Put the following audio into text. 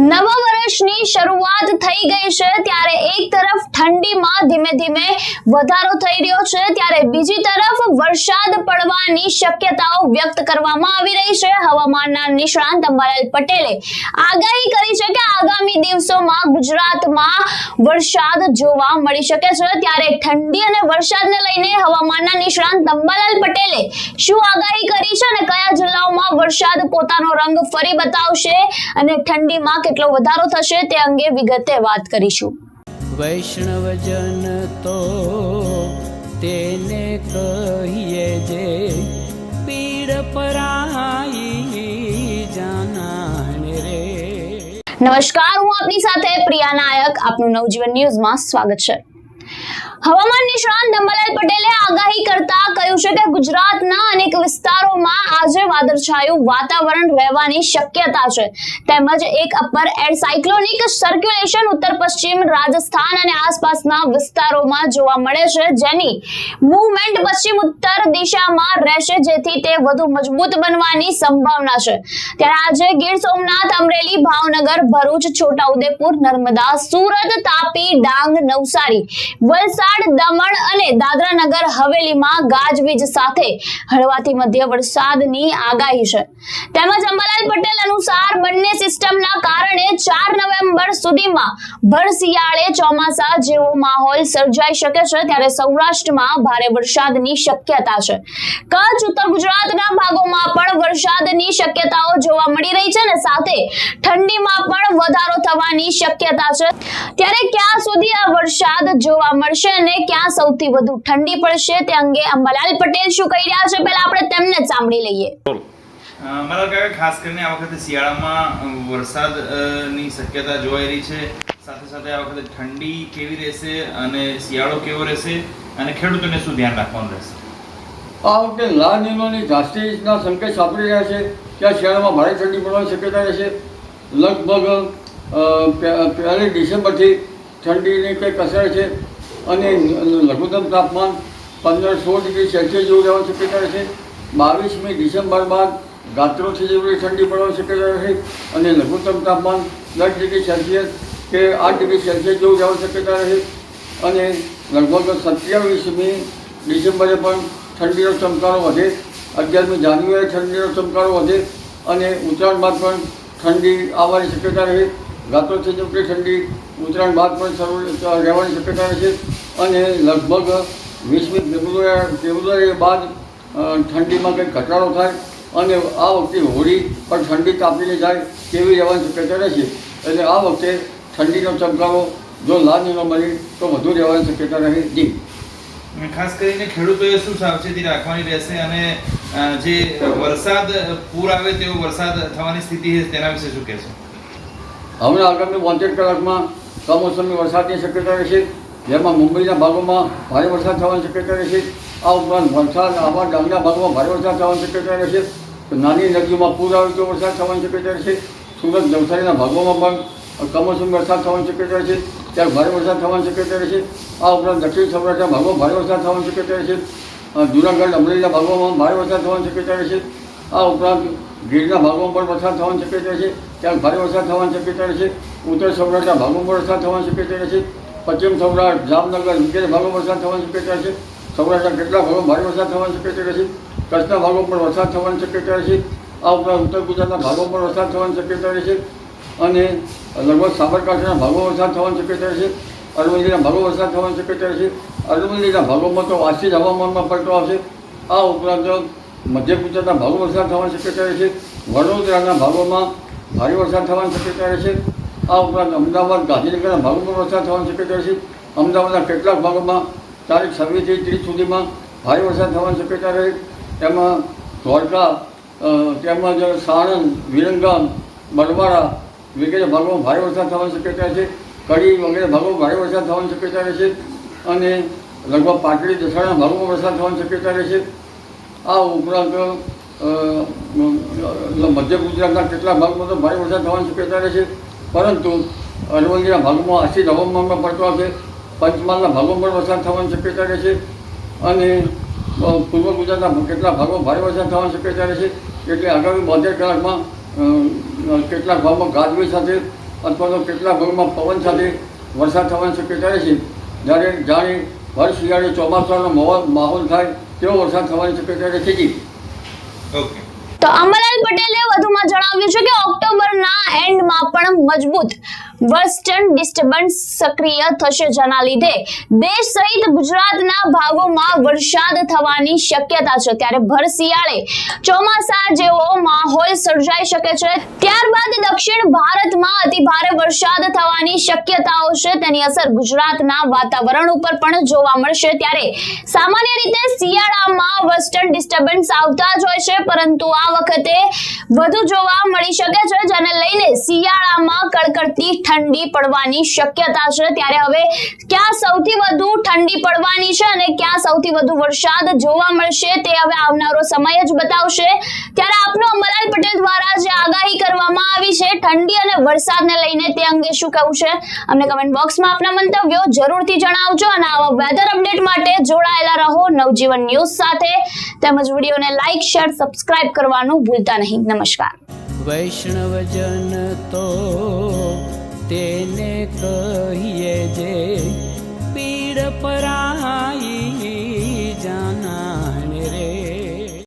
નવા વર્ષની શરૂઆત થઈ ગઈ છે, ત્યારે એક તરફ ઠંડીમાં ધીમે ધીમે વધારો થઈ રહ્યો છે, ત્યારે બીજી તરફ વરસાદ પડવાની શક્યતાઓ વ્યક્ત કરવામાં આવી રહી છે, હવામાનના નિષ્ણાંત અંબાલાલ પટેલે આગાહી કરી છે કે આગામી દિવસોમાં ગુજરાતમાં વરસાદ જોવા મળી શકે છે, ત્યારે ઠંડી અને વરસાદને લઈને હવામાનના નિષ્ણાંત અંબાલાલ પટેલે શું આગાહી કરી છે અને કયા જિલ્લાઓમાં વરસાદ પોતાનો રંગ ફરી બતાવશે અને ઠંડીમાં કેટલો વધારો થશે તે અંગે વિગતે વાત કરીશું. વૈષ્ણવજન તો તેને કહીએ જે પીડ પરાઈ જાનાને રે. નમસ્કાર હું આપની સાથે પ્રિયા નાયક. આપનું નવજીવન ન્યૂઝમાં સ્વાગત છે. હવામાન નિષ્ણાંત નંબલાલ પટેલે આગાહી કરતા કહ્યું છે કે ગુજરાતના અનેક વિસ્તારોમાં આજે વાદળછાયું વાતાવરણ રહેવાની શક્યતા છે. તેમજ એક અપર એર સાયક્લોનિક સર્ક્યુલેશન ઉત્તર પશ્ચિમ રાજસ્થાન અને આસપાસના વિસ્તારોમાં જોવા મળે છે. જેની મૂવમેન્ટ પશ્ચિમ ઉત્તર દિશામાં રહેશે, જેથી તે વધુ મજબૂત બનવાની સંભાવના છે. ત્યારે આજે ગીર સોમનાથ, અમરેલી, ભાવનગર, ભરૂચ, છોટાઉદેપુર, નર્મદા, સુરત, તાપી, ડાંગ, નવસારી વલસાડ દમણ અને દાદરા નગર હવેલીમાં ગાજવીજ સાથે હળવાથી મધ્ય વરસાદની આગાહી છે. તેમજ અંબાલાલ પટેલ અનુસાર બંને સિસ્ટમના કારણે ચાર નવેમ્બર સુધીમાં ભરસિયાળે ચોમાસા જેવો માહોલ સર્જાઈ શકે છે. ત્યારે સૌરાષ્ટ્રમાં ભારે વરસાદની શક્યતા છે. કચ્છ, ઉત્તર ગુજરાતના ભાગોમાં પણ વરસાદની શક્યતાઓ જોવા મળી રહી છે અને સાથે ઠંડીમાં પણ વધારો થવાની શક્યતા છે. ત્યારે ક્યાં સુધી આ વરસાદ જોવા મળશે અને ક્યાં સૌથી વધુ ઠંડી પડશે તે અંગે અંબાલાલ પટેલ શું કહી રહ્યા છે? પહેલા આપણે તેમને જ સાંભળી લઈએ. મારા કાકા ખાસ કરીને આ વખતે શિયાળામાં વરસાદની શક્યતા જોવાઈ રહી છે. સાથે સાથે આ વખતે ઠંડી કેવી રહેશે અને શિયાળો કેવો રહેશે અને ખેડૂતોને શું ધ્યાન રાખવાનું રહેશે? આ વખતે લા નીનોની ઝાસ્ટીના સંકેત સાંપડી રહ્યા છે કે આ શિયાળામાં ભારે ઠંડી પડવાની શક્યતા રહેશે. લગભગ પહેલી ડિસેમ્બરથી ઠંડીની કંઈક અસર છે. અને લઘુત્તમ તાપમાન પંદર સોળ ડિગ્રી સેલ્સિયસ જેવું રહેવાની શક્યતા રહેશે. બાવીસમી ડિસેમ્બર બાદ ગાત્રોથી જેવી ઠંડી પડવાની શક્યતા રહેશે. અને લઘુત્તમ તાપમાન દસ ડિગ્રી સેલ્સિયસ કે આઠ ડિગ્રી સેલ્સિયસ જેવું રહેવાની શક્યતા છે અને લગભગ સત્યાવીસમી ડિસેમ્બરે પણ ઠંડીનો ચમકારો વધે. અગિયારમી જાન્યુઆરી ઠંડીનો ચમકારો વધે અને ઉત્તરાયણ બાદ પણ ઠંડી આવવાની શક્યતા રહે. ગાત્રોથી જેટલી ઠંડી ઉત્તરાયણ બાદ પણ રહેવાની શક્યતા રહેશે અને લગભગ વીસમી ફેબ્રુઆરી ફેબ્રુઆરી બાદ ઠંડીમાં કંઈક ઘટાડો થાય અને આ વખતે હોળી પણ ઠંડી કાપીને જાય તેવી રહેવાની શક્યતા રહેશે. એટલે આ વખતે ઠંડીનો ચમકારો જો લાદીનો મળી તો વધુ રહેવાની શક્યતા રહે. જી. ખાસ કરીને ખેડૂતોએ શું સાવચેતી રાખવાની રહેશે અને જે વરસાદ પૂર આવે તેવો વરસાદ થવાની સ્થિતિ છે તેના વિશે શું કહેશો? હમણાં આગામી બોતેર કલાકમાં કમોસમી વરસાદની શક્યતા રહેશે. જેમાં મુંબઈના ભાગોમાં ભારે વરસાદ થવાની શક્યતા રહેશે આ ઉપરાંત વલસાડ આવા ડાંગના ભાગોમાં ભારે વરસાદ થવાની શક્યતા રહેશે નાની નદીઓમાં પૂર આવે તો વરસાદ થવાની શક્યતા રહેશે સુરત નવસારીના ભાગોમાં પણ કમોસમી વરસાદ થવાની શક્યતા રહેશે ત્યારે ભારે વરસાદ થવાની શક્યતા રહેશે આ ઉપરાંત દક્ષિણ સૌરાષ્ટ્રના ભાગોમાં ભારે વરસાદ થવાની શક્યતા રહેશે છે જૂનાગઢ અમરેલીના ભાગોમાં ભારે વરસાદ થવાની શક્યતા રહેશે આ ઉપરાંત ગીરના ભાગોમાં પણ વરસાદ થવાની શક્યતા રહેશે ત્યારે ભારે વરસાદ થવાની શક્યતા રહેશે ઉત્તર સૌરાષ્ટ્રના ભાગોમાં વરસાદ થવાની શક્યતા રહેશે પશ્ચિમ સૌરાષ્ટ્ર, જામનગર વગેરે ભાગો વરસાદ થવાની શક્યતા છે. સૌરાષ્ટ્રના કેટલા ભાગો ભારે વરસાદ થવાની શક્યતા છે. કચ્છના ભાગો પણ વરસાદ થવાની શક્યતા રહેશે આ ઉપરાંત ઉત્તર ગુજરાતના ભાગો પણ વરસાદ થવાની શક્યતા રહેશે અને લગભગ સાબરકાંઠાના ભાગો વરસાદ થવાની શક્યતા રહેશે અરવલ્લીના ભાગો વરસાદ થવાની શક્યતા રહેશે અરવલ્લીના ભાગોમાં તો આશી હવામાનમાં પલટો આવશે. આ ઉપરાંત મધ્ય ગુજરાતના ભાગો વરસાદ થવાની શક્યતા રહેશે વડોદરાના ભાગોમાં ભારે વરસાદ થવાની શક્યતા રહેશે આ ઉપરાંત અમદાવાદ ગાંધીનગરના ભાગોમાં વરસાદ થવાની શક્યતા છે. અમદાવાદના કેટલાક ભાગોમાં તારીખ છવ્વીસથી ત્રીસ સુધીમાં ભારે વરસાદ થવાની શક્યતા રહે. તેમાં ધોળકા તેમજ સાણંદ, વિરંગામ બરવાડા વગેરે ભાગોમાં ભારે વરસાદ થવાની શક્યતા છે. કડી વગેરે ભાગોમાં ભારે વરસાદ થવાની શક્યતા રહેશે અને લગભગ પાટડી દસાડાના ભાગોમાં વરસાદ થવાની શક્યતા રહેશે આ ઉપરાંત મધ્ય ગુજરાતના કેટલાક ભાગમાં તો ભારે વરસાદ થવાની શક્યતા રહેશે પરંતુ અરવલ્લીના ભાગમાં આશિત હવામાનમાં પડતો છે પંચમહાલના ભાગોમાં પણ વરસાદ થવાની શક્યતા રહે છે. અને પૂર્વ ગુજરાતના કેટલાક ભાગોમાં ભારે વરસાદ થવાની શક્યતા રહે છે. એટલે આગામી બોતેર કલાકમાં કેટલાક ભાગમાં ગાજવી સાથે અથવા તો કેટલાક ભાગમાં પવન સાથે વરસાદ થવાની શક્યતા રહે છે. જ્યારે જાણે ભર શિયાળે ચોમાસાનો માહોલ થાય તેવો વરસાદ થવાની શક્યતા રહેશે જી ઓકે તો પટેલે વધુમાં જણાવ્યું છે કે ઓક્ટોબરના એન્ડમાં પણ મજબૂત વેસ્ટર્ન ડિસ્ટર્બન્સ સક્રિય થશે. જેના લીધે દેશ સહિત ગુજરાતના ભાગોમાં વરસાદ થવાની શક્યતા છે. ત્યારે ભર શિયાળે ચોમાસા જેવો માહોલ સર્જાઈ શકે છે. ત્યારબાદ દક્ષિણ ભારતમાં અતિ ભારે વરસાદ થવાની શક્યતાઓ છે. તેની અસર ગુજરાતના વાતાવરણ ઉપર પણ જોવા મળશે. ત્યારે સામાન્ય રીતે શિયાળામાં વેસ્ટર્ન ડિસ્ટર્બન્સ આવતા જ હોય છે. પરંતુ આ વખતે વધુ જોવા મળી શકે છે, જેને લઈને શિયાળામાં કડકડતી ઠંડી પડવાની શક્યતા છે. ત્યારે હવે ક્યાં વધુ ઠંડી પડવાની છે અને ક્યાં સૌથી વધુ વરસાદ જોવા મળશે તે હવે આવનારો સમય જ બતાવશે. ત્યારે આપનું અંબાલાલ પટેલ દ્વારા જે આગાહી કરવામાં આવી છે, ઠંડી અને વરસાદને લઈને તે અંગે શું કહેવું છે? અમને કમેન્ટ બોક્સમાં આપના મંતવ્યો જરૂરથી જણાવજો અને આવા વેધર અપડેટ માટે જોડાયેલા રહો નવજીવન ન્યૂઝ સાથે. તેમજ વિડીયોને લાઇક શેર સબસ્ક્રાઇબ કરવાનું ભૂલતા નહીં. નમસ્કાર. વૈષ્ણવજન તો તેને કહીએ જે પીડ પરાઈ